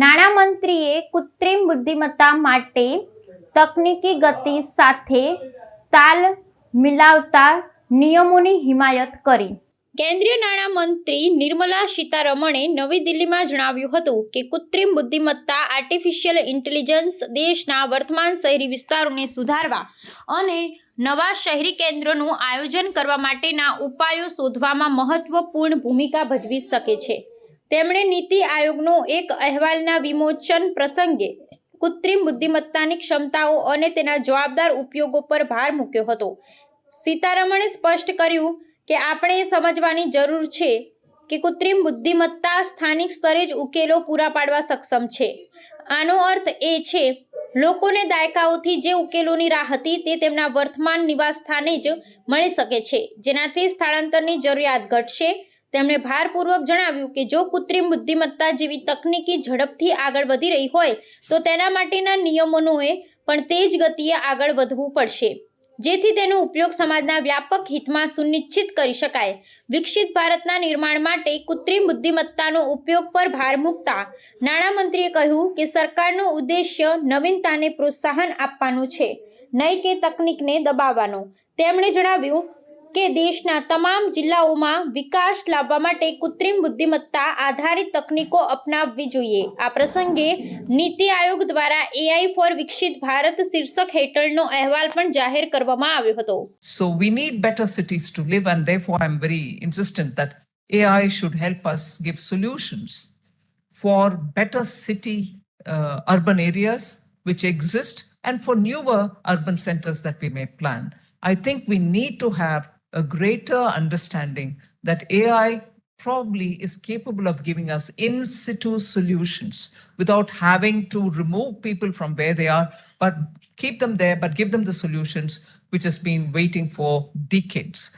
નાણામંત્રીએ કૃત્રિમ બુદ્ધિમત્તા માટે તકનીકી ગતિ સાથે તાલ મિલાવતા નિયમોની હિમાયત કરી. કેન્દ્રીય નાણામંત્રી નિર્મલા સીતારમણે નવી દિલ્હીમાં જણાવ્યું હતું કે કૃત્રિમ બુદ્ધિમત્તા આર્ટિફિશિયલ ઇન્ટેલિજન્સ દેશના વર્તમાન શહેરી વિસ્તારોને સુધારવા અને નવા શહેરી કેન્દ્રોનું આયોજન કરવા માટેના ઉપાયો શોધવામાં મહત્વપૂર્ણ ભૂમિકા ભજવી શકે છે. તેમણે નીતિ આયોગનો એક અહેવાલના વિમોચન પ્રસંગે કૃત્રિમ બુદ્ધિમત્તાની ક્ષમતાઓ અને તેના જવાબદાર ઉપયોગો પર ભાર મૂક્યો હતો. સીતારમણે સ્પષ્ટ કર્યું કે આપણે એ સમજવાની જરૂર છે કે કૃત્રિમ બુદ્ધિમત્તા સ્થાનિક સ્તરે જ ઉકેલો પૂરા પાડવા સક્ષમ છે. આનો અર્થ એ છે, લોકોને દાયકાઓથી જે ઉકેલોની રાહ હતી તે તેમના વર્તમાન નિવાસ સ્થાને જ મળી શકે છે, જેનાથી સ્થળાંતરની જરૂરિયાત ઘટશે તેમણે ભારપૂર્વક જણાવ્યું કે જો કૃત્રિમ બુદ્ધિમત્તા જેવી તકનીકી ઝડપથી આગળ વધી રહી હોય, તો તેના માટેના નિયમોએ પણ તે જ ગતિએ આગળ વધવું પડશે. જેથી તેનો ઉપયોગ સમાજના વ્યાપક હિતમાં સુનિશ્ચિત કરી શકાય. વિકસિત ભારતના નિર્માણ માટે કૃત્રિમ બુદ્ધિમત્તાનો ઉપયોગ પર ભાર મૂકતા નાણામંત્રીએ કહ્યું કે સરકારનો ઉદ્દેશ્ય નવીનતાને પ્રોત્સાહન આપવાનું છે, નહીં કે તકનીકને દબાવવાનો. તેમણે જણાવ્યું કે દેશના તમામ જિલ્લાઓમાં વિકાસ લાવવા માટે કૃત્રિમ બુદ્ધિમત્તા આધારિત તકનીકો અપનાવવી જોઈએ આ પ્રસંગે નીતિ આયોગ દ્વારા એઆઈ ફોર વિકસિત ભારત શીર્ષક હેઠળનો અહેવાલ પણ જાહેર કરવામાં આવ્યો હતો So we need better cities to live, and therefore I'm very insistent that AI should help us give solutions for better city uh, urban areas which exist and for newer urban centers that we may plan. I think we need to have a greater understanding that AI probably is capable of giving us in situ solutions without having to remove people from where they are, but keep them there, but give them the solutions which has been waiting for decades.